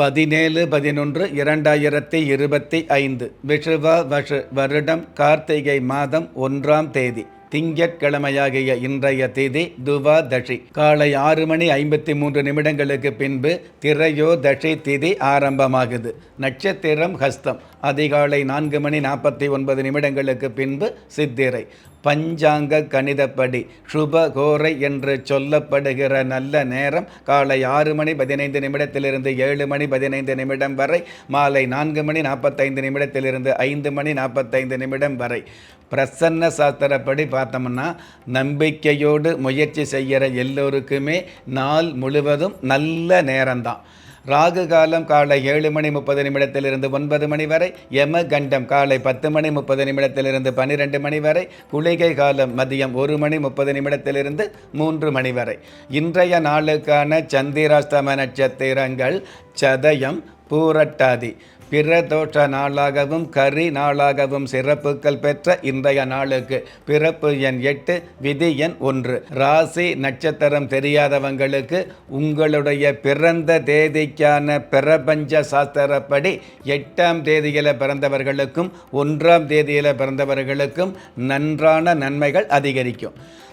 பதினேழு பதினொன்று இரண்டாயிரத்தி இருபத்தி ஐந்து விஷுவ வஷு வருடம் கார்த்திகை மாதம் ஒன்றாம் தேதி திங்கட்கிழமையாகிய இன்றைய தேதி துவாதஷி காலை ஆறு மணி ஐம்பத்தி மூன்று நிமிடங்களுக்கு பின்பு திரையோதஷி திதி ஆரம்பமாகுது. நட்சத்திரம் ஹஸ்தம். அதிகாலை நான்கு மணி நாற்பத்தி ஒன்பது நிமிடங்களுக்கு பின்பு சித்திரை. பஞ்சாங்க கணிதப்படி சுபகோரை என்று சொல்லப்படுகிற நல்ல நேரம் காலை ஆறு மணி பதினைந்து நிமிடத்திலிருந்து ஏழு மணி பதினைந்து நிமிடம் வரை மாலை நான்கு மணி நாற்பத்தைந்து நிமிடத்திலிருந்து ஐந்து மணி நாற்பத்தைந்து நிமிடம் வரை. பிரசன்ன சாஸ்திரப்படி பார்த்தோம்னா நம்பிக்கையோடு முயற்சி செய்கிற எல்லோருக்குமே நாள் முழுவதும் நல்ல நேரம்தான். ராகு காலம் காலை ஏழு மணி முப்பது நிமிடத்திலிருந்து ஒன்பது மணி வரை யம கண்டம் காலை பத்து மணி முப்பது நிமிடத்திலிருந்து பன்னிரெண்டு மணி வரை குளிகை காலம் மதியம் ஒரு மணி முப்பது நிமிடத்திலிருந்து மூன்று மணி வரை. இன்றைய நாளுக்கான சந்திராஸ்தம நட்சத்திரங்கள் சதயம் பூரட்டாதி. பிரதோஷ நாளாகவும் கரி நாளாகவும் சிறப்புகள் பெற்ற இன்றைய நாளுக்கு. பிறப்பு எண் எட்டு விதி எண் ஒன்று. ராசி நட்சத்திரம் தெரியாதவங்களுக்கு உங்களுடைய பிறந்த தேதிக்கான பிரபஞ்ச சாஸ்திரப்படி எட்டாம் தேதியில் பிறந்தவர்களுக்கும் ஒன்றாம் தேதியில் பிறந்தவர்களுக்கும் நன்றான நன்மைகள் அதிகரிக்கும்.